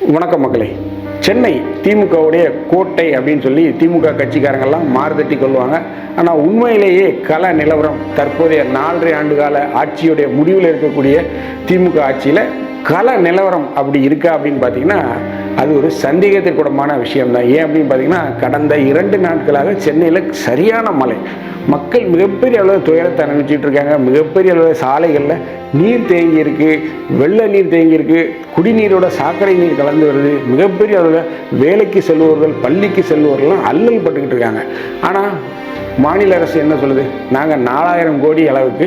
வணக்கம் மக்களே. சென்னை திமுகவுடைய கோட்டை அப்படின்னு சொல்லி திமுக கட்சிக்காரங்கெல்லாம் மாறுதட்டி கொள்வாங்க. ஆனால் உண்மையிலேயே கல நிலவரம் தற்போதைய நாலரை ஆண்டு கால ஆட்சியுடைய முடிவில் இருக்கக்கூடிய திமுக ஆட்சியில் கல நிலவரம் அப்படி இருக்கா அப்படின்னு பார்த்தீங்கன்னா அது ஒரு சந்தேகத்திற்குடமான விஷயம்தான். ஏன் அப்படின்னு பார்த்தீங்கன்னா கடந்த இரண்டு நாட்களாக சென்னையில் சரியான மழை. மக்கள் மிகப்பெரிய அளவில் துயரத்தை அனுபவிச்சுட்டு இருக்காங்க. மிகப்பெரிய அளவில் சாலைகளில் நீர் தேங்கி இருக்கு வெள்ள நீர் தேங்கி இருக்கு குடிநீரோட சாக்கடை நீர் கலந்து வருது. மிகப்பெரிய அளவில் வேலைக்கு செல்பவர்கள் பள்ளிக்கு செல்பவர்கள்லாம் அல்லல் பட்டுக்கிட்டு இருக்காங்க. ஆனால் மாநில அரசு என்ன சொல்லுது? நாங்கள் நாலாயிரம் கோடி அளவுக்கு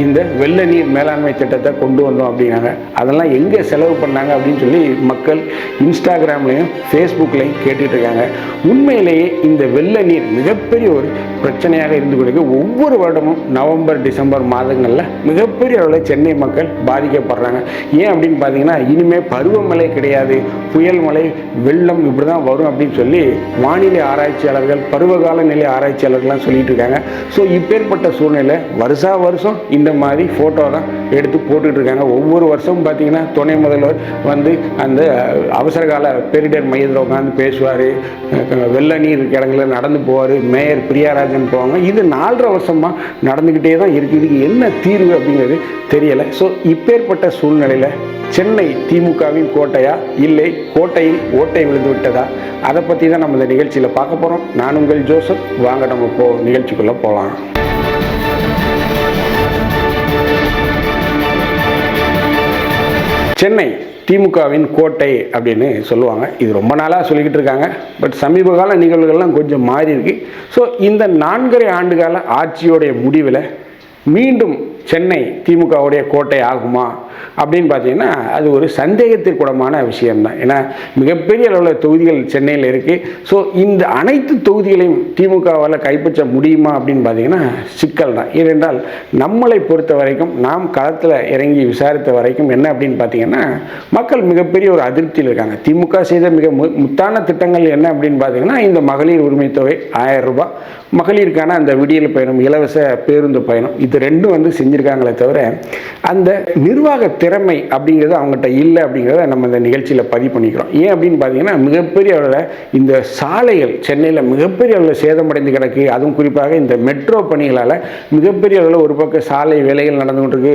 இந்த வெள்ள நீர் மேலாண்மை திட்டத்தை கொண்டு வந்தோம் அப்படின்னாங்க. அதெல்லாம் எங்கே செலவு பண்ணாங்க அப்படின்னு சொல்லி மக்கள் இன்ஸ்டாகிராம்லையும் ஃபேஸ்புக்லையும் கேட்டுட்ருக்காங்க உண்மையிலேயே இந்த வெள்ள நீர் மிகப்பெரிய ஒரு பிரச்சனையாக இருந்து கொண்டிருக்கு ஒவ்வொரு வருடமும் நவம்பர் டிசம்பர் மாதங்களில் மிகப்பெரிய அளவில் சென்னை மக்கள் பாதிக்கப்படுறாங்க. ஏன் அப்படின்னு பார்த்தீங்கன்னா இனிமேல் பருவமழை கிடையாது. புயல் மழை வெள்ளம் இப்படி தான் வரும் அப்படின்னு சொல்லி வானிலை ஆராய்ச்சியாளர்கள் பருவகால நிலை ஆராய்ச்சியாளர்கள்லாம் சொல்லிட்டு இருக்காங்க. ஸோ இப்பேற்பட்ட சூழ்நிலை வருஷா வருஷம் இந்த மாதிரி ஃபோட்டோலாம் எடுத்து போட்டுட்டு இருக்காங்க ஒவ்வொரு வருஷமும் பார்த்திங்கன்னா துணை முதல்வர் வந்து அந்த அவசர கால பேரிடர் மையத்தில் உட்காந்து பேசுவார். வெள்ள நீர் கிடங்குல நடந்து போவார். மேயர் பிரியாராஜன் போவாங்க. இது நாலரை வருஷமாக நடந்துக்கிட்டே தான் இருக்குது இதுக்கு என்ன தீர்வு அப்படிங்கிறது தெரியலை. ஸோ இப்பேற்பட்ட சூழ்நிலையில் சென்னை திமுகவின் கோட்டையா? இல்லை கோட்டையில் ஓட்டை விழுந்து விட்டதா? அதை பற்றி தான் நம்ம இந்த நிகழ்ச்சியில் பார்க்க போகிறோம் நான் உங்கள் ஜோசப். வாங்க நம்ம போ நிகழ்ச்சிக்குள்ளே போகலாம் சென்னை திமுகவின் கோட்டை அப்படின்னு சொல்லுவாங்க. இது ரொம்ப நாளாக சொல்லிக்கிட்டு இருக்காங்க. பட் சமீப கால நிகழ்வுகள்லாம் கொஞ்சம் மாறி இருக்கு. ஸோ இந்த நான்கரை ஆண்டுகால ஆட்சியோடைய முடிவில் மீண்டும் சென்னை திமுகவுடைய கோட்டை ஆகுமா? அப்படின்னு பார்த்தீங்கன்னா அது ஒரு சந்தேகத்திற்குடமான விஷயம்தான். ஏன்னா மிகப்பெரிய அளவில் தொகுதிகள் சென்னையில் இருக்குது ஸோ இந்த அனைத்து தொகுதிகளையும் திமுகவால் கைப்பற்ற முடியுமா அப்படின்னு பார்த்தீங்கன்னா சிக்கல் தான். ஏனென்றால் நம்மளை பொறுத்த வரைக்கும் நாம் களத்தில் இறங்கி விசாரித்த வரைக்கும் என்ன அப்படின்னு பார்த்தீங்கன்னா மக்கள் மிகப்பெரிய ஒரு அதிருப்தியில் இருக்காங்க. திமுக செய்த மிக மு முத்தான திட்டங்கள் என்ன அப்படின்னு பார்த்தீங்கன்னா இந்த மகளிர் உரிமை தொகை ஆயிரம் ரூபாய் மகளிருக்கான அந்த விடியல் பயணம் இலவச பேருந்து பயணம் இது ரெண்டும் வந்து செஞ்சுருக்காங்களே தவிர அந்த நிர்வாக திறமை அப்படிங்கிறது அவங்ககிட்ட இல்லை அப்படிங்கிறத நம்ம இந்த நிகழ்ச்சியில் பதிவு பண்ணிக்கிறோம். ஏன் அப்படின்னு பார்த்தீங்கன்னா மிகப்பெரிய அளவில் இந்த சாலைகள் சென்னையில் மிகப்பெரிய அளவில் சேதமடைந்து கிடக்கு. அதுவும் குறிப்பாக இந்த மெட்ரோ பணிகளால் மிகப்பெரிய அளவில் ஒரு பக்கம் சாலை வேலைகள் நடந்து கொண்டிருக்கு.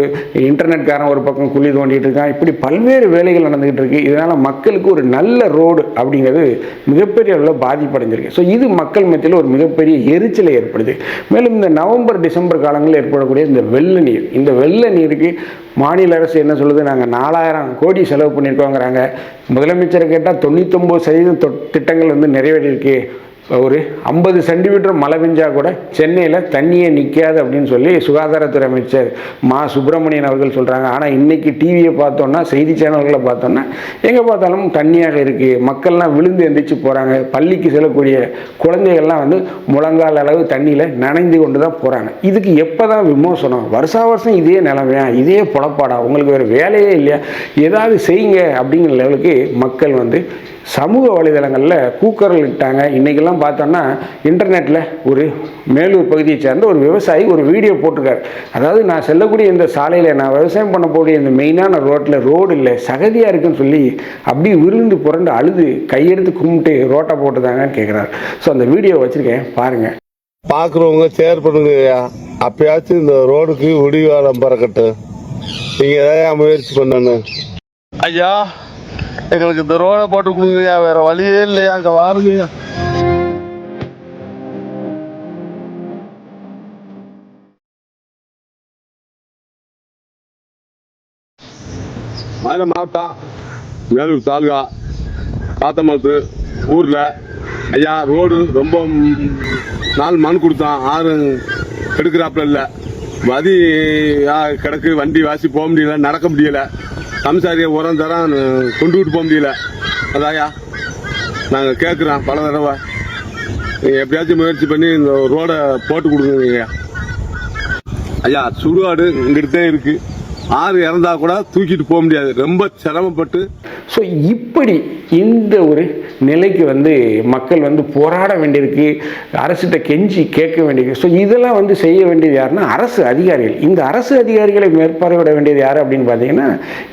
இன்டர்நெட்காரன் ஒரு பக்கம் குழி தோண்டிட்டு இருக்கான். இப்படி பல்வேறு வேலைகள் நடந்துகிட்டு இருக்கு. இதனால் மக்களுக்கு ஒரு நல்ல ரோடு அப்படிங்கிறது மிகப்பெரிய அளவில் பாதிப்படைஞ்சிருக்கு. ஸோ இது மக்கள் மத்தியில் ஒரு மிகப்பெரிய எரிச்சலை ஏற்படுது. மேலும் இந்த நவம்பர் டிசம்பர் காலங்களில் ஏற்படக்கூடிய இந்த வெள்ள நீர். இந்த வெள்ள நீருக்கு மாநில அரசு என்ன சொல்லுது? நாங்கள் நாலாயிரம் கோடி செலவு பண்ணியிருக்கோங்கிறாங்க. முதலமைச்சர் கேட்டால் தொண்ணூத்தொம்பது சதவீதம் திட்டங்கள் வந்து நிறைவேறியிருக்கு. ஒரு ஐம்பது சென்டிமீட்டர் மழை பெஞ்சால் கூட சென்னையில் தண்ணியே நிற்காது அப்படின்னு சொல்லி சுகாதாரத்துறை அமைச்சர் மா சுப்பிரமணியன் அவர்கள் சொல்கிறாங்க ஆனால் இன்றைக்கி டிவியை பார்த்தோன்னா செய்தி சேனல்களை பார்த்தோன்னா எங்கே பார்த்தாலும் தண்ணியாக இருக்குது மக்கள்லாம் விழுந்து எந்திரிச்சு போகிறாங்க பள்ளிக்கு செல்லக்கூடிய குழந்தைகள்லாம் வந்து முழங்கால் அளவு தண்ணியில் நனைந்து கொண்டு தான் போகிறாங்க இதுக்கு எப்போ தான் விமோசனம்? வருஷா வருஷம் இதே நிலமையா இதே புலப்பாடா. உங்களுக்கு வேறு வேலையே இல்லையா? ஏதாவது செய்யுங்க அப்படிங்கிற லெவலுக்கு மக்கள் வந்து சமூக வலைதளங்களில் கூக்குரல் இட்டாங்க. இன்றைக்கெல்லாம் பார்த்தோன்னா இன்டர்நெட்டில் ஒரு மேலூர் பகுதியை சேர்ந்த ஒரு விவசாயி ஒரு வீடியோ போட்டிருக்காரு. அதாவது நான் செல்லக்கூடிய இந்த சாலையில் நான் விவசாயம் பண்ண போகிற இந்த மெயினான ரோட்டில் ரோடு இல்லை சகதியாக இருக்குன்னு சொல்லி அப்படியே விருந்து புரண்டு அழுது கையெடுத்து கும்பிட்டு ரோட்டை போட்டுதாங்கன்னு கேட்குறாரு ஸோ அந்த வீடியோ வச்சுருக்கேன். பாருங்கள் பாக்குறவங்க ஷேர் பண்ணுங்கய்யா. அப்பயாச்சும் இந்த ரோடுக்கு விடிவாரம் பறக்கட்டு நீங்க தான் முயற்சி பண்ணணும்? ஐயா எங்களுக்கு இந்த ரோடை போட்டு கொடுங்கய்யா வேற வழியே இல்லையா அங்க வாருங்கய்யா. மதுரை மாவட்டம் மேலூர் தாலுகா காத்தமத்து ஊரில் ஐயா ரோடு ரொம்ப நாள் மண் கொடுத்தான் ஆறு எடுக்கிறாப்புல இல்லை. வதி கிடக்கு வண்டி வாசி போக முடியல நடக்க முடியலை. சம்சாரியை உரம் தரான் கொண்டு விட்டு போக முடியல. அதாயா? நாங்கள் கேட்குறோம் பல தடவை. நீங்கள் எப்படியாச்சும் முயற்சி பண்ணி இந்த ரோடை போட்டு கொடுங்க ஐயா ஐயா சுடுகாடு இங்கிட்டு தான் இருக்குது ஆறு இறந்தா கூட தூக்கிட்டு போக முடியாது. ரொம்ப சிரமப்பட்டு ஸோ இப்படி இந்த ஒரு நிலைக்கு வந்து மக்கள் வந்து போராட வேண்டியிருக்கு அரசிட்ட கெஞ்சி கேட்க வேண்டியிருக்கு. ஸோ இதெல்லாம் வந்து செய்ய வேண்டியது யாருன்னா அரசு அதிகாரிகள். இந்த அரசு அதிகாரிகளை மேற்பார்வையிட வேண்டியது யார் அப்படின்னு பார்த்தீங்கன்னா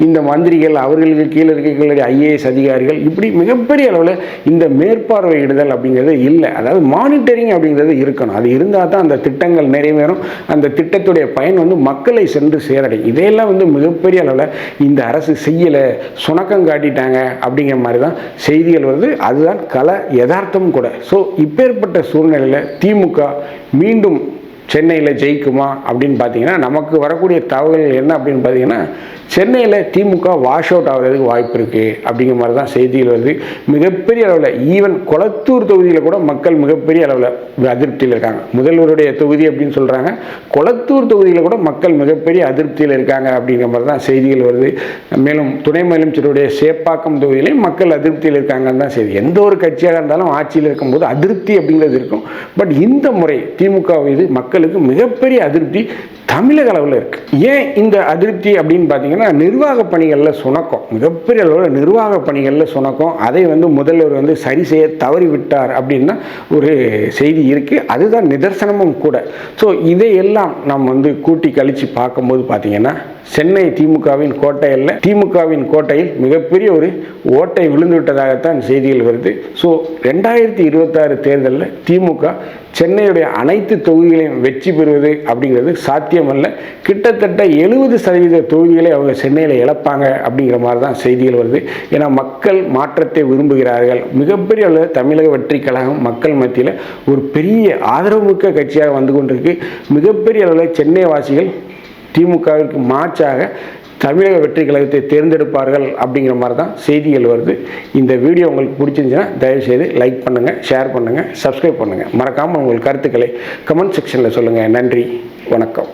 இந்த மந்திரிகள் அவர்களுக்கு கீழே இருக்கக்கூடிய ஐஏஎஸ் அதிகாரிகள். இப்படி மிகப்பெரிய அளவில் இந்த மேற்பார்வையிடுதல் அப்படிங்கிறது இல்லை. அதாவது மானிட்டரிங் அப்படிங்கிறது இருக்கணும். அது இருந்தால் தான் அந்த திட்டங்கள் நிறைவேறும். அந்த திட்டத்துடைய பயன் வந்து மக்களை சென்று சேரடையும் இதையெல்லாம் வந்து மிகப்பெரிய அளவில் இந்த அரசு செய்யலை சுணக்கம் காட்டிட்டாங்க அப்படிங்கிற மாதிரி தான் செய்திகள் வருது. அதுதான் கல யதார்த்தமும் கூட. ஸோ இப்பேற்பட்ட சூழ்நிலையில் திமுக மீண்டும் சென்னையில் ஜெயிக்குமா அப்படின்னு பார்த்தீங்கன்னா நமக்கு வரக்கூடிய தகவல்கள் என்ன அப்படின்னு பார்த்தீங்கன்னா சென்னையில் திமுக வாஷ் அவுட் ஆகிறதுக்கு வாய்ப்பு இருக்குது அப்படிங்கிற மாதிரி தான் செய்திகள் வருது. மிகப்பெரிய அளவில் ஈவன் கொளத்தூர் தொகுதியில் கூட மக்கள் மிகப்பெரிய அளவில் அதிருப்தியில் இருக்காங்க. முதல்வருடைய தொகுதி அப்படின்னு சொல்கிறாங்க கொளத்தூர் தொகுதியில் கூட மக்கள் மிகப்பெரிய அதிருப்தியில் இருக்காங்க அப்படிங்கிற மாதிரி தான் செய்திகள் வருது. மேலும் துணை முதலமைச்சருடைய சேப்பாக்கம் தொகுதியிலையும் மக்கள் அதிருப்தியில் இருக்காங்கன்னு தான் செய்தி. எந்த ஒரு கட்சியாக இருந்தாலும் ஆட்சியில் இருக்கும்போது அதிருப்தி அப்படிங்கிறது இருக்கும். பட் இந்த முறை திமுக மீது மக்களுக்கு மிகப்பெரிய அதிருப்தி தமிழக அளவில் இருக்குது ஏன் இந்த அதிருப்தி அப்படின்னு பார்த்தீங்கன்னா நிர்வாக பணிகளில் சுணக்கம். மிகப்பெரிய அளவில் நிர்வாக பணிகளில் சுணக்கம். அதை வந்து முதல்வர் வந்து சரி செய்ய தவறிவிட்டார் அப்படின்னா ஒரு செய்தி இருக்குது அதுதான் நிதர்சனமும் கூட. ஸோ இதையெல்லாம் நாம் வந்து கூட்டி கழித்து பார்க்கும்போது பார்த்தீங்கன்னா சென்னை திமுகவின் கோட்டையில் திமுகவின் கோட்டையில் மிகப்பெரிய ஒரு ஓட்டை விழுந்து விட்டதாகத்தான் செய்திகள் வருது. ஸோ ரெண்டாயிரத்தி இருபத்தாறு தேர்தலில் திமுக சென்னையுடைய அனைத்து தொகுதிகளையும் வெற்றி பெறுவது அப்படிங்கிறது சாத்தியமல்ல. கிட்டத்தட்ட எழுபது சதவீத தொகுதிகளை அவங்க சென்னையில் இழப்பாங்க அப்படிங்கிற மாதிரி தான் செய்திகள் வருது. ஏன்னா மக்கள் மாற்றத்தை விரும்புகிறார்கள். மிகப்பெரிய அளவில் தமிழக வெற்றி கழகம் மக்கள் மத்தியில் ஒரு பெரிய ஆதரவுமிக்க கட்சியாக வந்து கொண்டிருக்கு. மிகப்பெரிய அளவில் சென்னை வாசிகள் திமுகவிற்கு மாற்றாக தமிழக வெற்றி கழகத்தை தேர்ந்தெடுப்பார்கள் அப்படிங்கிற மாதிரி தான் செய்திகள் வருது. இந்த வீடியோ உங்களுக்கு பிடிச்சிருந்துச்சுன்னா தயவுசெய்து லைக் பண்ணுங்கள் ஷேர் பண்ணுங்கள் சப்ஸ்கிரைப் பண்ணுங்கள் மறக்காமல் உங்கள் கருத்துக்களை கமெண்ட் செக்ஷனில் சொல்லுங்கள் நன்றி வணக்கம்.